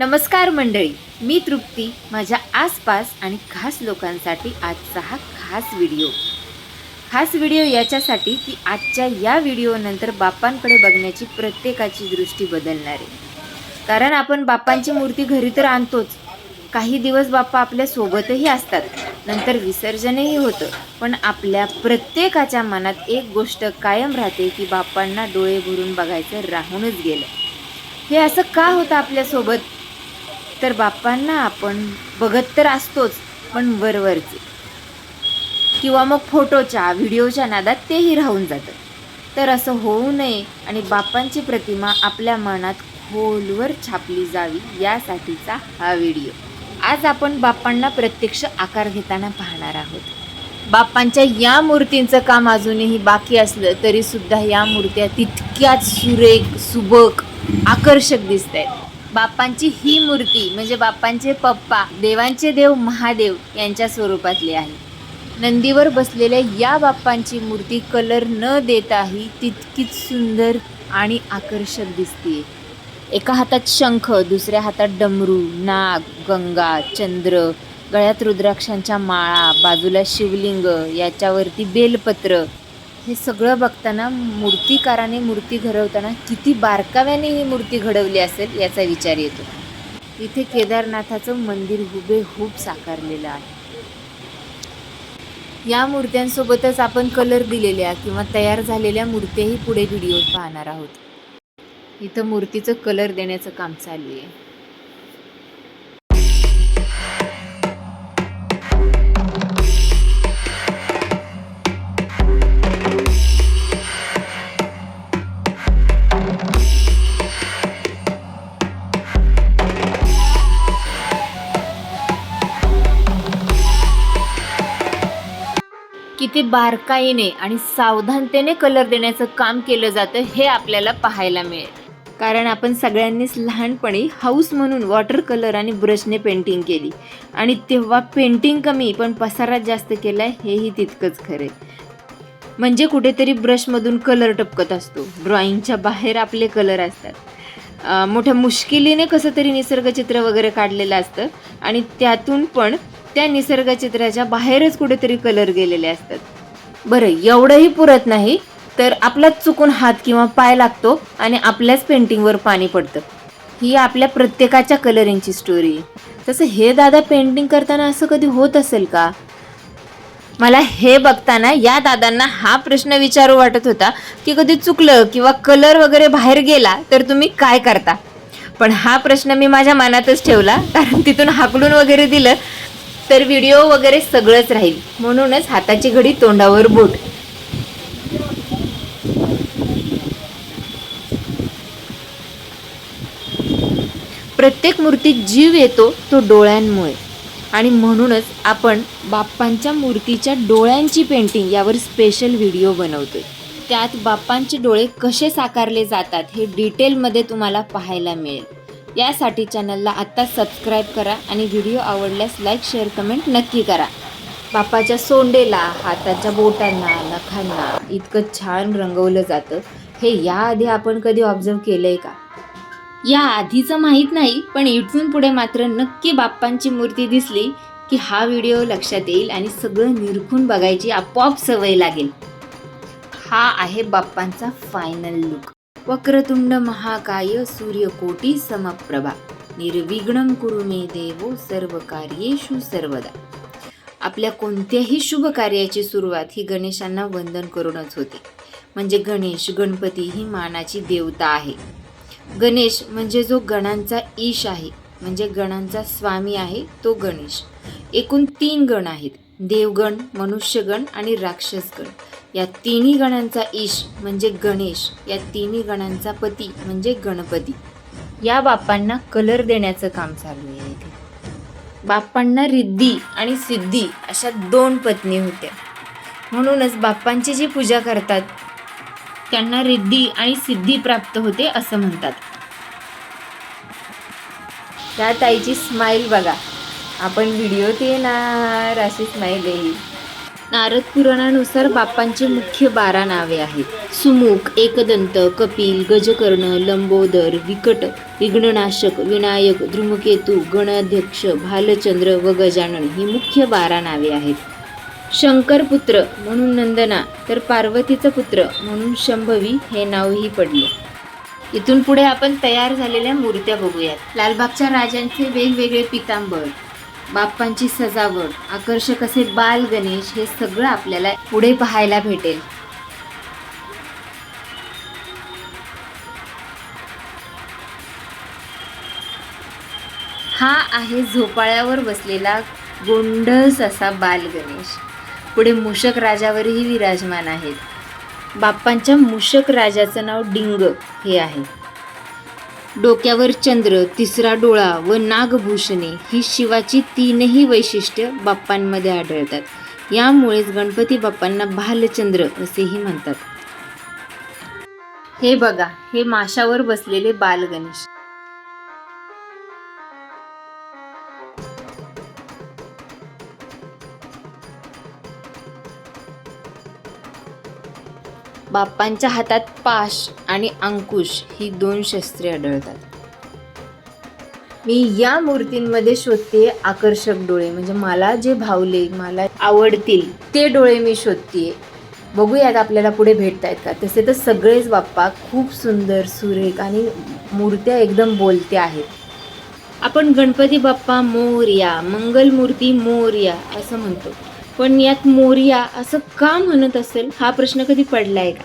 नमस्कार मंडळी मी तृप्ती माझ्या आसपास आणि खास लोकांसाठी आजचा हा खास व्हिडिओ. खास व्हिडिओ याच्यासाठी की आजच्या या व्हिडिओनंतर बाप्पांकडे बघण्याची प्रत्येकाची दृष्टी बदलणार. आहे कारण आपण बाप्पांची मूर्ती घरी तर आणतोच. काही दिवस बाप्पा आपल्या सोबतही असतात. नंतर विसर्जनही होतं. पण आपल्या प्रत्येकाच्या मनात एक गोष्ट कायम राहते की बाप्पांना डोळे भरून बघायचं राहूनच गेलं. हे असं का होतं आपल्यासोबत? तर बाप्पांना आपण बघत तर असतोच पण वरवरचे. किंवा मग फोटोच्या व्हिडिओच्या नादात तेही राहून जातं. तर असं होऊ नये आणि बाप्पांची प्रतिमा आपल्या मनात खोलवर छापली जावी यासाठीचा हा व्हिडिओ. आज आपण बाप्पांना प्रत्यक्ष आकार घेताना पाहणार आहोत. बाप्पांच्या या मूर्तींचं काम अजूनही बाकी असलं तरीसुद्धा या मूर्त्या तितक्याच सुरेख सुबक आकर्षक दिसत आहेत बाप्पांची ही मूर्ती म्हणजे बाप्पांचे पप्पा देवांचे देव महादेव यांच्या स्वरूपातली आहे. नंदीवर बसलेल्या या बाप्पांची मूर्ती कलर न देताही तितकीच सुंदर आणि आकर्षक दिसते एका हातात शंख दुसऱ्या हातात डमरू नाग गंगा चंद्र गळ्यात रुद्राक्षांच्या माळा बाजूला शिवलिंग याच्यावरती बेलपत्र हे सगळं बघताना मूर्तिकाराने मूर्ती घडवताना किती बारकाव्याने ही मूर्ती घडवली असेल याचा विचार येतो. इथे केदारनाथाचं मंदिर हुबेहूब साकारलेलं आहे. या मूर्त्यांसोबतच आपण कलर दिलेल्या किंवा तयार झालेल्या मूर्त्याही पुढे व्हिडिओत पाहणार आहोत. इथं मूर्तीचं कलर देण्याचं काम चालू आहे. किती बारकाईने आणि सावधानतेने कलर देण्याचं काम केलं जातं हे आपल्याला पाहायला मिळेल. कारण आपण सगळ्यांनीच लहानपणी हाऊस म्हणून वॉटर कलर आणि ब्रशने पेंटिंग केली. आणि तेव्हा पेंटिंग कमी पण पसारा जास्त केला हेही तितकंच खरे म्हणजे कुठेतरी ब्रशमधून कलर टपकत असतो. ड्रॉइंगच्या बाहेर आपले कलर असतात. मोठ्या मुश्किलीने कसं तरी निसर्गचित्र वगैरे काढलेलं असतं. आणि त्यातून पण त्या निसर्गचित्राच्या बाहेरच कुठेतरी कलर गेलेले असतात. बरं एवढंही पुरत नाही तर आपलाच चुकून हात किंवा पाय लागतो आणि आपल्याच पेंटिंगवर पाणी पडतं. ही आपल्या प्रत्येकाच्या कलरिंगची स्टोरी तसं हे दादा पेंटिंग करताना असं कधी होत असेल का? मला हे बघताना या दादांना हा प्रश्न विचारू वाटत होता की कधी चुकलं किंवा कलर वगैरे बाहेर गेला तर तुम्ही काय करता? पण हा प्रश्न मी माझ्या मनातच ठेवला कारण तिथून हाकलून वगैरे दिलं तर व्हिडिओ वगैरे सगळंच राहील. म्हणूनच हाताची घडी तोंडावर बोट. प्रत्येक मूर्तीत जीव येतो तो डोळ्यांमुळे. आणि म्हणूनच आपण बाप्पांच्या मूर्तीच्या डोळ्यांची पेंटिंग यावर स्पेशल व्हिडिओ बनवतोय. त्यात बाप्पांचे डोळे कसे साकारले जातात हे डिटेलमध्ये तुम्हाला पाहायला मिळेल. यासाठी चॅनलला आत्ता सबस्क्राईब करा आणि व्हिडिओ आवडल्यास लाईक शेअर कमेंट नक्की करा. बाप्पाच्या सोंडेला हाताच्या बोटांना नखांना इतकं छान रंगवलं जातं. हे याआधी आपण कधी ऑब्झर्व आहे का? या आधीचं माहीत नाही पण इथून पुढे मात्र नक्की बाप्पांची मूर्ती दिसली की हा व्हिडिओ लक्षात येईल आणि सगळं निरखून बघायची आपोआप सवय लागेल. हा आहे बाप्पांचा फायनल लुक वक्रतुंड महाकाय सूर्यकोटी समप्रभा. निर्विघ्न कुरु मे देवो सर्व कार्येषु सर्वदा. आपल्या कोणत्याही शुभ कार्याची सुरुवात ही गणेशांना वंदन करूनच होते. म्हणजे गणेश गणपती ही मानाची देवता आहे. गणेश म्हणजे जो गणांचा ईश आहे म्हणजे गणांचा स्वामी आहे तो गणेश. एकूण तीन गण आहेत. देवगण मनुष्यगण आणि राक्षसगण. या तिन्ही गणांचा ईश म्हणजे गणेश या तिन्ही गणांचा पती म्हणजे गणपती. या बाप्पांना कलर देण्याचं काम चालू आहे इथे. बाप्पांना रिद्धी आणि सिद्धी अशा दोन पत्नी होत्या. म्हणूनच बाप्पांची जी पूजा करतात त्यांना रिद्धी आणि सिद्धी प्राप्त होते असं म्हणतात. त्या ताईची स्माईल बघा. आपण व्हिडिओत येणार अशी स्माईल येईल नारद पुराणानुसार बाप्पांची मुख्य बारा नावे आहेत. सुमुख एकदंत कपिल गजकर्ण लंबोदर विकट विघ्ननाशक विनायक धृमकेतू गणाध्यक्ष भालचंद्र व गजानन ही मुख्य बारा नावे आहेत. शंकर पुत्र म्हणून नंदना तर पार्वतीचा पुत्र म्हणून शंभवी हे नावही पडले. इथून पुढे आपण तयार झालेल्या मूर्त्या बघूयात. लालबागच्या राजांचे वेगवेगळे पितांबर. बाप्पांची सजावट आकर्षक असे बाल गणेश हे सगळं आपल्याला पुढे पाहायला भेटेल. हा आहे झोपाळ्यावर बसलेला गोंडस असा बाल गणेश. पुढे मूषक राजावरही विराजमान आहेत. बाप्पांच्या मूषक राजाचं नाव डिंग हे आहे. डोक्यावर चंद्र तिसरा डोळा व नागभूषणे ही शिवाची तीनही वैशिष्ट्य बाप्पांमध्ये आढळतात. यामुळेच गणपती बाप्पांना भालचंद्र असेही म्हणतात. हे बघा हे माशावर बसलेले बालगणेश. बाप्पांच्या हातात पाश आणि अंकुश ही दोन शस्त्रे आढळतात. मी या मूर्तींमध्ये शोधते आकर्षक डोळे. म्हणजे मला जे भावले मला आवडतील ते डोळे मी शोधते बघूयात आपल्याला पुढे भेटतायत का? तसे तर सगळेच बाप्पा खूप सुंदर सुरेख आणि मूर्त्या एकदम बोलत्या आहेत. आपण गणपती बाप्पा मोरया मंगलमूर्ती मोरया असं म्हणतो. पण यात मोरिया असं का म्हणत असेल? हा प्रश्न कधी पडलाय का?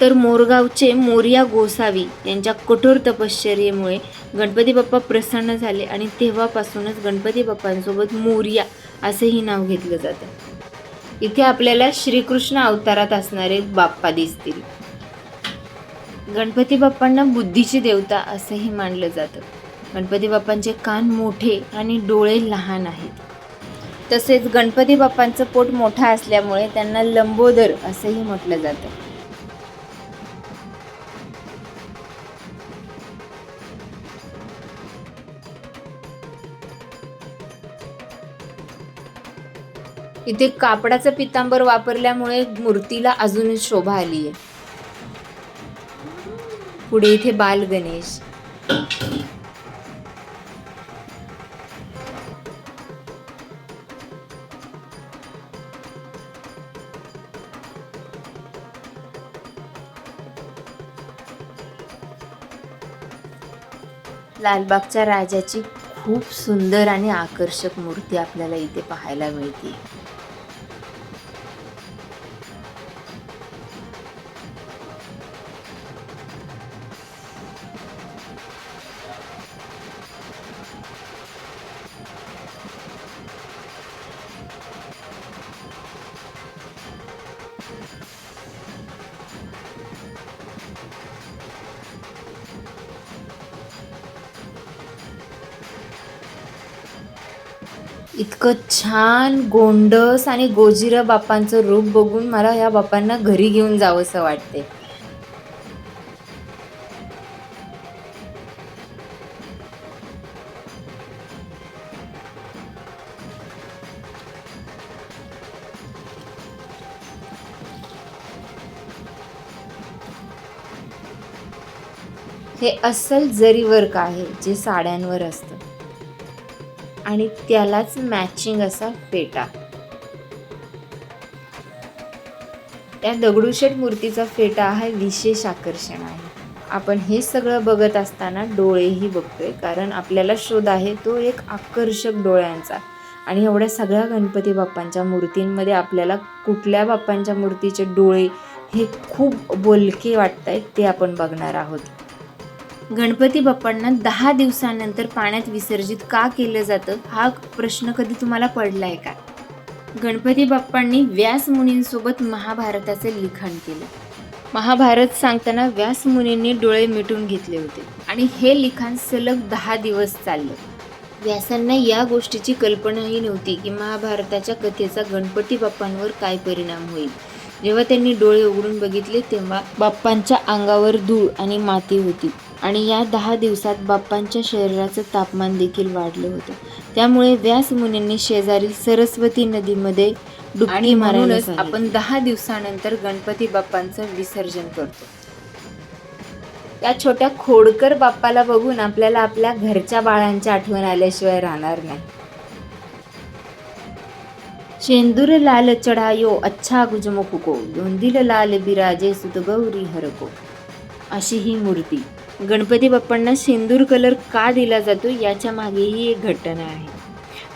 तर मोरगावचे मोरिया गोसावी यांच्या कठोर तपश्चर्येमुळे गणपती बाप्पा प्रसन्न झाले आणि तेव्हापासूनच गणपती बाप्पांसोबत मोरिया असेही नाव घेतलं जातं. इथे आपल्याला श्रीकृष्ण अवतारात असणारे बाप्पा दिसतील. गणपती बाप्पांना बुद्धीची देवता असंही मानलं जातं. गणपती बाप्पांचे कान मोठे आणि डोळे लहान आहेत. तसेच गणपती बाप्पांचं पोट मोठा असल्यामुळे त्यांना लंबोदर असंही म्हटलं जातं. इथे कापडाचं पितांबर वापरल्यामुळे मूर्तीला अजूनच शोभा आली आहे पुढे इथे बाल गणेश. लालबागच्या राजाची खूप सुंदर आणि आकर्षक मूर्ती आपल्याला इथे पाहायला मिळते. इतकं छान गोंडस आणि गोजिरा बापांचं रूप बघून मला या बापांना घरी घेऊन जावंसं वाटते हे अस्सल जरीवर्क आहे? जे साड्यांवर असतं. आणि त्यालाच मॅचिंग असा फेटा. त्या दगडूशेठ मूर्तीचा फेटा हा विशेष आकर्षण आहे. आपण हे सगळं बघत असताना डोळेही बघतोय कारण आपल्याला शोध आहे तो एक आकर्षक डोळ्यांचा. आणि एवढ्या सगळ्या गणपती बाप्पांच्या मूर्तींमध्ये आपल्याला कुठल्या बाप्पांच्या मूर्तीचे डोळे हे खूप बोलके वाटत आहेत ते आपण बघणार आहोत. गणपती बाप्पांना दहा दिवसानंतर पाण्यात विसर्जित का केलं जातं हा प्रश्न कधी तुम्हाला पडला आहे का? गणपती बाप्पांनी व्यास मुनींसोबत महाभारताचे लिखाण केले. महाभारत सांगताना व्यास मुनींनी डोळे मिटून घेतले होते आणि हे लिखाण सलग दहा दिवस चाललं. व्यासांना या गोष्टीची कल्पनाही नव्हती की महाभारताच्या कथेचा गणपती बाप्पांवर काय परिणाम होईल. जेव्हा त्यांनी डोळे उघडून बघितले तेव्हा बाप्पांच्या अंगावर धूळ आणि माती होती. आणि या दहा दिवसात बाप्पांच्या शरीराचं तापमान देखील वाढलं होतं. त्यामुळे व्यास मुनींनी शेजारील सरस्वती नदीमध्ये डुबकी सांगितलं. आपण दहा दिवसानंतर गणपती बाप्पांचं विसर्जन करतो. या छोट्या खोडकर बाप्पाला बघून आपल्याला आपल्या घरच्या बाळांची आठवण आल्याशिवाय राहणार नाही. शेंदूर लाल चढायो अच्छा गुजमुख को लोंदिल लाल बिराजे सुत गौरी हरको. अशी ही मूर्ती. गणपती बाप्पांना शेंदूर कलर का दिला जातो याच्या मागेही एक घटना आहे.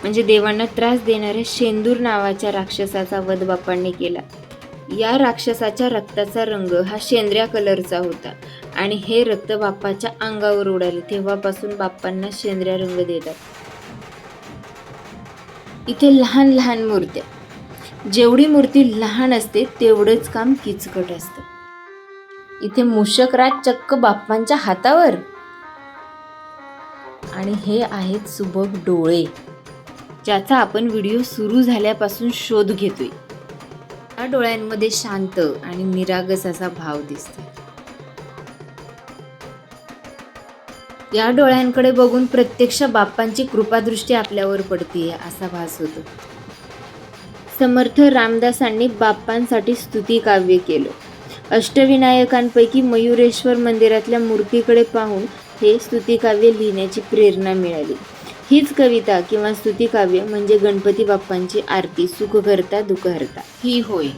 म्हणजे देवांना त्रास देणाऱ्या शेंदूर नावाच्या राक्षसाचा वध बाप्पांनी केला. या राक्षसाच्या रक्ताचा रंग हा शेंद्र्या कलरचा होता आणि हे रक्त बाप्पाच्या अंगावर उडाले तेव्हापासून बाप्पांना शेंद्र्या रंग देतात. इथे लहान लहान मूर्त्या. जेवढी मूर्ती लहान असते तेवढंच काम किचकट असतं. इथे मूषकराज चक्क बाप्पांच्या हातावर. आणि हे आहेत सुबक डोळे ज्याचा आपण व्हिडिओ सुरू झाल्यापासून शोध घेतोय. या डोळ्यांमध्ये शांत आणि निरागस असा भाव दिसतो या डोळ्यांकडे बघून प्रत्यक्ष बाप्पांची कृपादृष्टी आपल्यावर पडते असा भास होतो. समर्थ रामदासांनी बाप्पांसाठी स्तुती काव्य केलं. अष्टविनायकांपैकी मयुरेश्वर मंदिरातल्या मूर्तीकडे पाहून हे स्तुतिकाव्य लिहिण्याची प्रेरणा मिळाली. हीच कविता किंवा स्तुतिकाव्य म्हणजे गणपती बाप्पांची आरती सुख करता ही होय.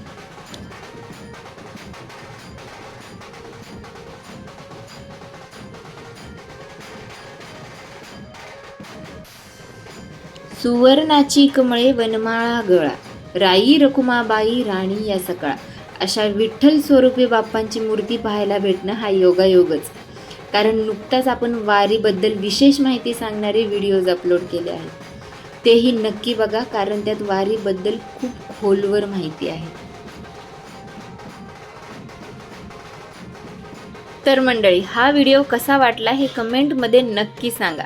सुवर्णाची कमळे वनमाळा गळा. राई रकुमाबाई राणी या सकाळ. अशा विठ्ठल स्वरूपी बाप्पांची मूर्ती पाहायला भेटणं हा योगायोगच. कारण नुकताच आपण वारीबद्दल विशेष माहिती सांगणारे व्हिडिओज अपलोड केले आहेत. तेही नक्की बघा कारण त्यात वारीबद्दल खूप खोलवर माहिती आहे. तर मंडळी हा व्हिडिओ कसा वाटला हे कमेंटमध्ये नक्की सांगा.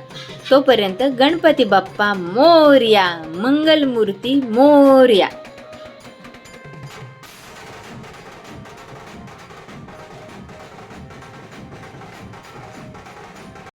तोपर्यंत गणपती बाप्पा मोर्या मंगलमूर्ती मोर्या.